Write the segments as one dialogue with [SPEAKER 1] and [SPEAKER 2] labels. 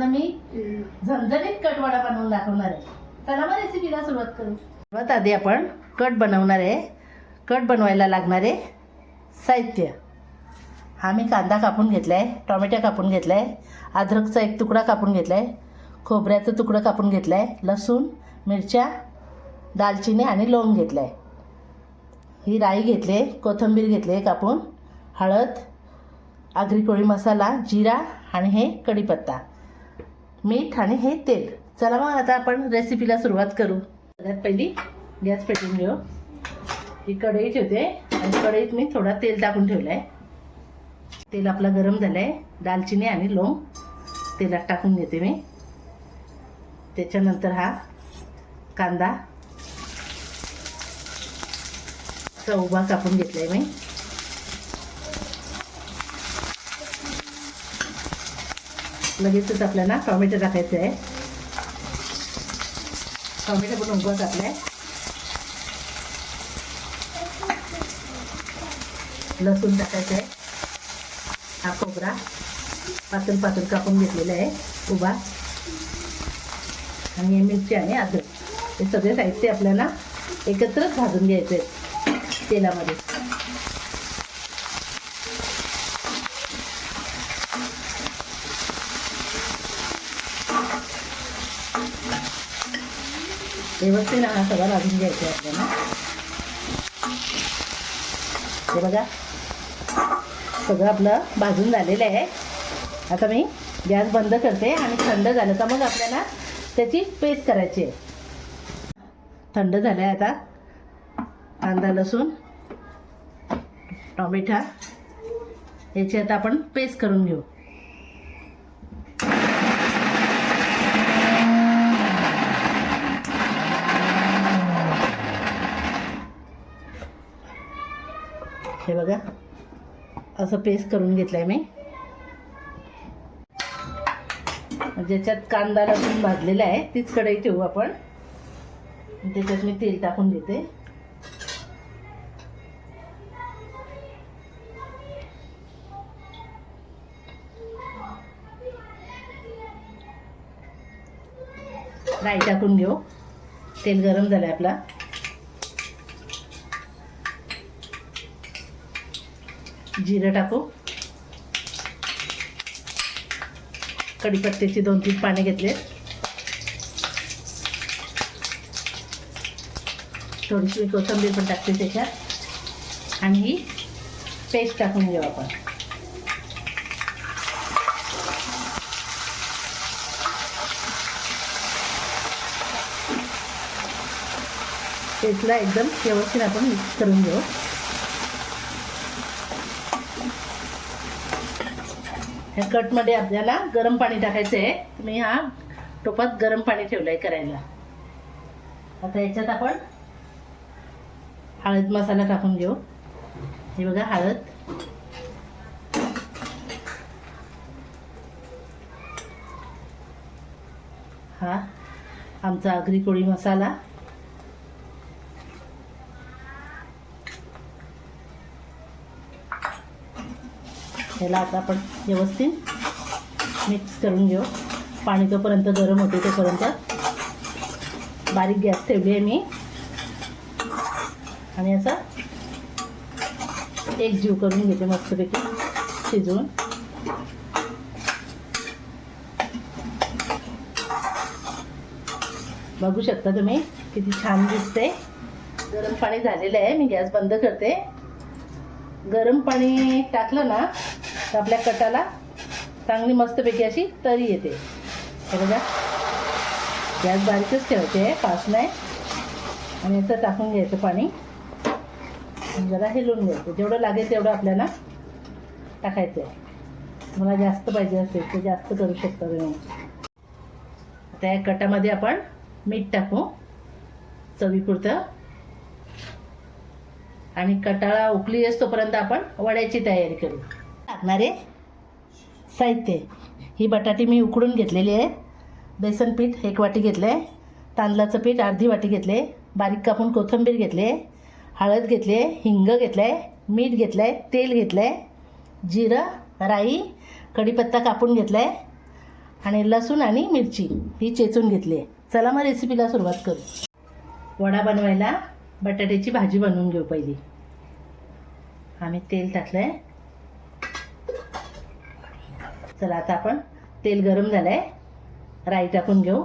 [SPEAKER 1] ना मी झणझणीत कटवडा बनवून दाखवणार आहे. चला मग रेसिपीला सुरुवात करू. सर्वात आधी आपण कट बनवणार आहे. कट बनवायला लागणारे साहित्य. हा मी कांदा कापून घेतला आहे टॉमॅटो कापून घेतला आहे अद्रकचा एक तुकडा कापून घेतला आहे खोबऱ्याचं तुकडं कापून घेतलं आहे लसूण मिरच्या दालचिनी आणि लवंग घेतलं आहे ही राई घेतले कोथिंबीर घेतले कापून हळद आगरी कोळी मसाला जिरा आणि हे कढीपत्ता. मीठ आणि हे तेल. चला मग आता आपण रेसिपीला सुरुवात करू. सगळ्यात पहिली गॅस पेटून घेऊ. ही कढई ठेवते. आणि कढईत मी थोडा तेल टाकून ठेवलं आहे तेल आपलं गरम झालं आहे दालचिनी आणि लोंग तेलात टाकून घेते मी. त्याच्यानंतर हा कांदा. असा उभा कापून घेतला आहे मी. लगेचच आपल्याला टॉमॅटो टाकायचं आहे. टॉमॅटो पण उभा टाकला आहे लसूण टाकायचं आहे. हा खोबरा पातळ पातळ कापून घेतलेला आहे उभा. आणि हे मिरची आणि अद्रक हे सगळे साहित्य आपल्याला एकत्रच भाजून घ्यायचे आहेत तेलामध्ये. व्यवस्थित हा सगळा भाजून घ्यायचा आहे आपल्याला हे बघा सगळं आपलं भाजून झालेलं आहे आता मी गॅस बंद करते आणि थंड झालं तर मग आपल्याला त्याची पेस्ट करायची आहे थंड झालं आहे आता कांदा लसूण टॉमेटा याची आता आपण पेस्ट करून घेऊ आहे बघा. असं पेस्ट करून घेतलं आहे मी. ज्याच्यात कांदा लसूण भाजलेला आहे तीच कढई ठेवू आपण. त्याच्यात मी तेल टाकून देते. राई टाकून घेऊ. तेल गरम झालं आहे आपला. जिरं टाकू. कढीपत्त्याची दोन तीन पाने घेतले थोडीशी कोथिंबीर पण टाकते त्याच्यात. आणि ही पेस्ट टाकून घेऊ आपण. पेस्टला एकदम व्यवस्थित आपण मिक्स करून घेऊ. ह्या कटमध्ये आपल्याला गरम पाणी टाकायचं आहे. मी हा टोपात गरम पाणी ठेवलं आहे करायला. आता याच्यात आपण हळद मसाला टाकून घेऊ. हे बघा हळद. हा आमचा आगरी कोळी मसाला. ह्याला आता आपण व्यवस्थित मिक्स करून घेऊ. पाणी तोपर्यंत गरम होते तोपर्यंत बारीक गॅस ठेवली आहे मी. आणि असा एक जीव करून घेते मस्तपैकी शिजवून. बघू शकता तुम्ही किती छान दिसते. गरम पाणी झालेलं आहे. मी गॅस बंद करते. गरम पाणी टाकलं ना तर आपल्या कटाला चांगली मस्तपैकी अशी तरी येते. हे बघा. गॅस बारीकच ठेवते पास नाही. आणि असं टाकून घ्यायचं पाणी. जरा हेलून घ्यायचं. जेवढं लागेल तेवढं आपल्याला टाकायचं आहे मला जास्त पाहिजे असेल ते जास्त करू शकता तुम्ही. आता या कटामध्ये आपण मीठ टाकू. चवीपुरतं. आणि कटाळा उकली असतोपर्यंत आपण वड्याची तयारी करू. लागणारे साहित्य ही बटाटी मी उकडून घेतलेली आहे. बेसन पीठ एक वाटी घेतलं आहे तांदळाचं पीठ अर्धी वाटी घेतले बारीक कापून कोथिंबीर घेतले हळद घेतली आहे हिंग घेतलं आहे मीठ घेतलं आहे तेल घेतलं आहे जिरं राई कढीपत्ता कापून घेतला आहे आणि लसूण आणि मिरची ही चेचून घेतली आहे चला मग रेसिपीला सुरुवात करू. वडा बनवायला बटाट्याची भाजी बनवून घेऊ पहिली. आम्ही तेल टाकलं आहे चला आता आपण तेल गरम झालं आहे राई टाकून घेऊ.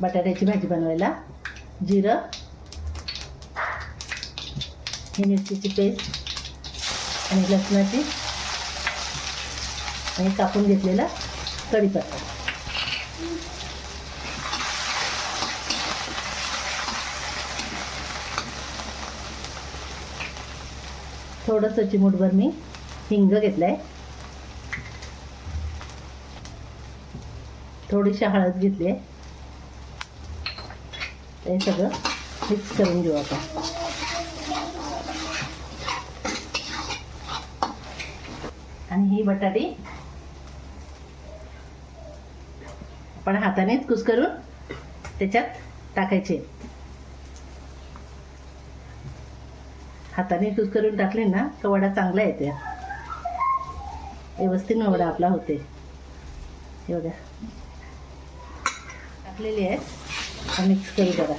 [SPEAKER 1] बटाट्याची भाजी बनवायला. जिरं. ही मिरचीची पेस्ट. आणि लसणाची. आणि कापून घेतलेला कढीपत्ता. थोडंसं चिमूटभर मी हिंग घेतलं आहे थोडीशी हळद घेतली आहे. हे सगळं मिक्स करून घेऊ आपण. आणि ही बटाटी आपण हातानेच कुसकरून त्याच्यात टाकायचे. हाताने कुस करून टाकले ना तर वडा चांगला येते. व्यवस्थित वडा आपला होते. हे बघा. टाकलेली आहेत. मिक्स करू बघा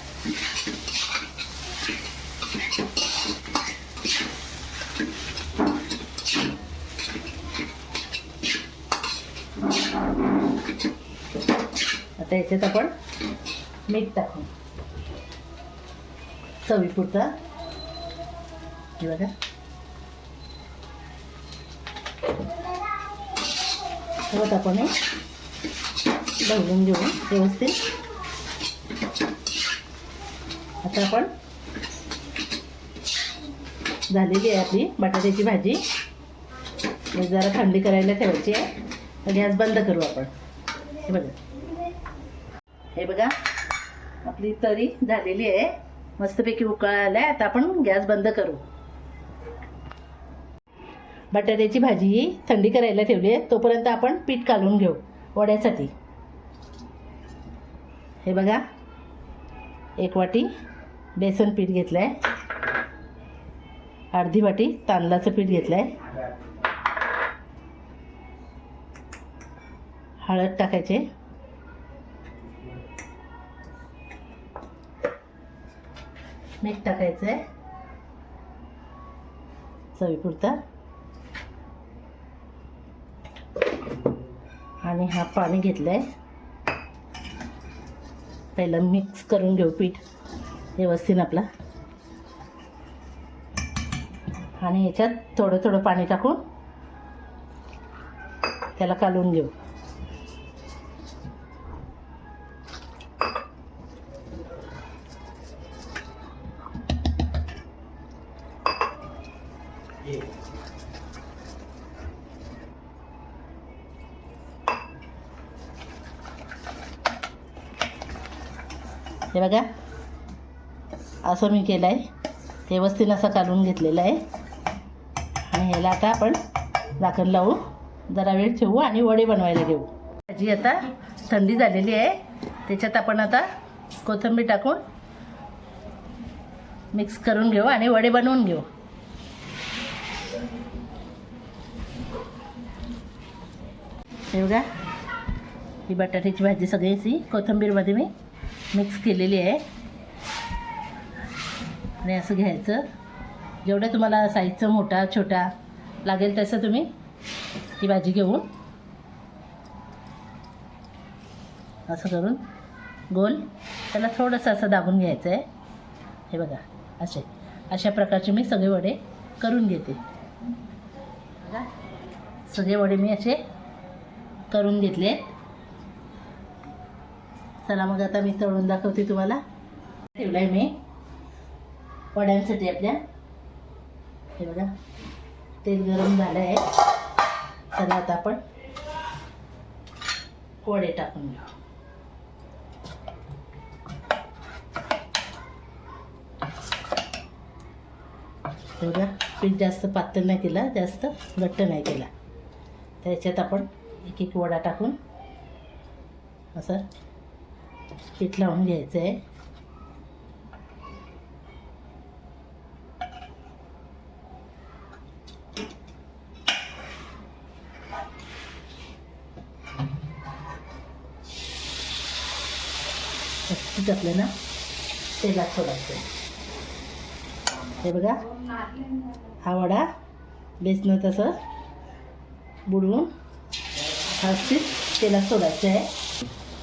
[SPEAKER 1] आता याच्यात आपण मीठ टाकू. चवीपुरता. हे बघा. सोबत आपण हे घेऊ व्यवस्थित. आता आपण झालेली आहे आपली बटाट्याची भाजी. जरा थंडी करायला ठेवायची आहे. तर गॅस बंद करू आपण. हे बघा. हे बघा आपली तरी झालेली आहे. मस्तपैकी उकळा आला आहे आता आपण गॅस बंद करू. बटाट्याची भाजी ही थंडी करायला ठेवली आहे. तोपर्यंत आपण पीठ काढून घेऊ. वड्यासाठी. हे बघा. एक वाटी बेसन पीठ घेतलं आहे अर्धी वाटी तांदळाचं पीठ घेतलं आहे हळद टाकायचे. मीठ टाकायचं आहे चवीपुरता. आणि हा पाणी घेतलं आहे पहिलं मिक्स करून घेऊ पीठ. व्यवस्थित आपला. आणि ह्याच्यात थोडं थोडं पाणी टाकून त्याला कालवून घेऊ. हे बघा. असं मी केलं आहे व्यवस्थित असं काढून घेतलेलं आहे. आणि ह्याला आता आपण झाकण लावू. जरा वेळ ठेवू आणि वडे बनवायला घेऊ. भाजी आता थंडी झालेली आहे. त्याच्यात आपण आता कोथिंबीर टाकून मिक्स करून घेऊ आणि वडे बनवून घेऊ. हे बघा. ही बटाट्याची भाजी सगळी सी कोथिंबीरमध्ये मी मिक्स केलेली आहे. आणि असं घ्यायचं. जेवढं तुम्हाला साईजचं मोठा छोटा लागेल तसं तुम्ही ती भाजी घेऊन असं करून गोल त्याला थोडंसं असं दाबून घ्यायचं आहे. हे बघा असे. अशा प्रकारचे मी सगळे वडे करून घेते. बघा सगळे वडे मी असे करून घेतले चला मग आता मी तळून दाखवते तुम्हाला. ठेवलं आहे मी. वड्यांसाठी आपल्या. हे बघा. तेल गरम झालं आहे चला आता आपण वडे टाकून घेऊ. बघा पीठ जास्त पातळ नाही केला जास्त घट्ट नाही केला. त्याच्यात आपण एक एक वडा टाकून असं पीठ लावून घ्यायचं आहे पीठ तेलात सोडायचं हे बघा. हा वडा. बेसनं तसं बुडवून हा पीठ तेलात सोडायचं आहे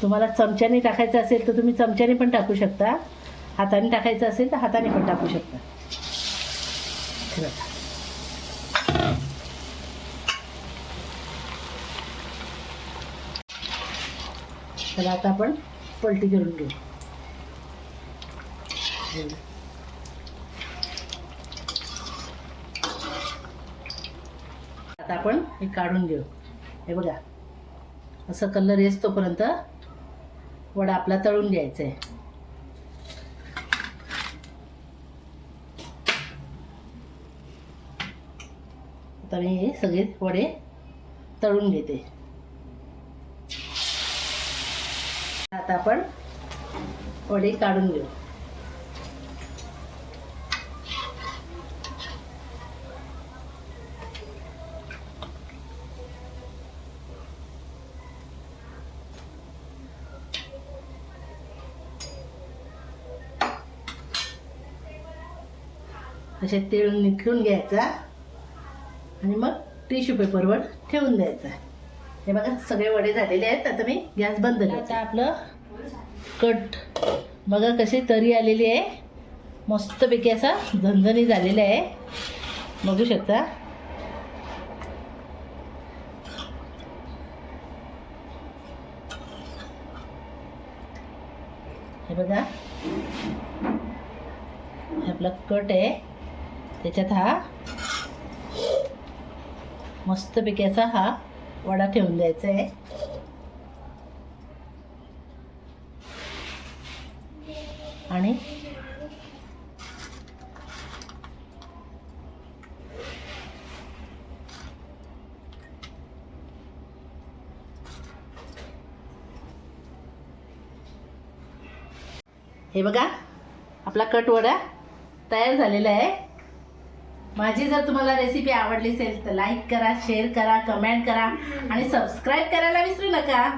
[SPEAKER 1] तुम्हाला चमच्याने टाकायचं असेल तर तुम्ही चमच्याने पण टाकू शकता. हाताने टाकायचं असेल तर हाताने पण टाकू शकता. तर आता आपण पलटी करून घेऊ. आता आपण हे काढून घेऊ. हे बघा. असं कलर येस तोपर्यंत वडा आपला तळून घ्यायचा आहे आता मी हे सगळे वडे तळून घेते. आता आपण वडे काढून घेऊ. असे तेळून निखळून घ्यायचा. आणि मग टिश्यू पेपरवर ठेवून द्यायचा. हे बघा सगळे वडे झालेले आहेत. आता मी गॅस बंद आता आपलं कट. बघा कशी तरी आलेली आहे. मस्तपैकी असा झणझणी झालेला आहे. बघू शकता. हे बघा. हे आपला कट आहे. त्याच्यात हा मस्तपैकी असा हा वडा ठेवून द्यायचा आहे. आणि हे बघा आपला कटवडा तयार झालेला आहे. माझी जर तुम्हाला रेसिपी आवडली असेल तर लाईक करा शेअर करा कमेंट करा आणि सबस्क्राईब करायला विसरू नका.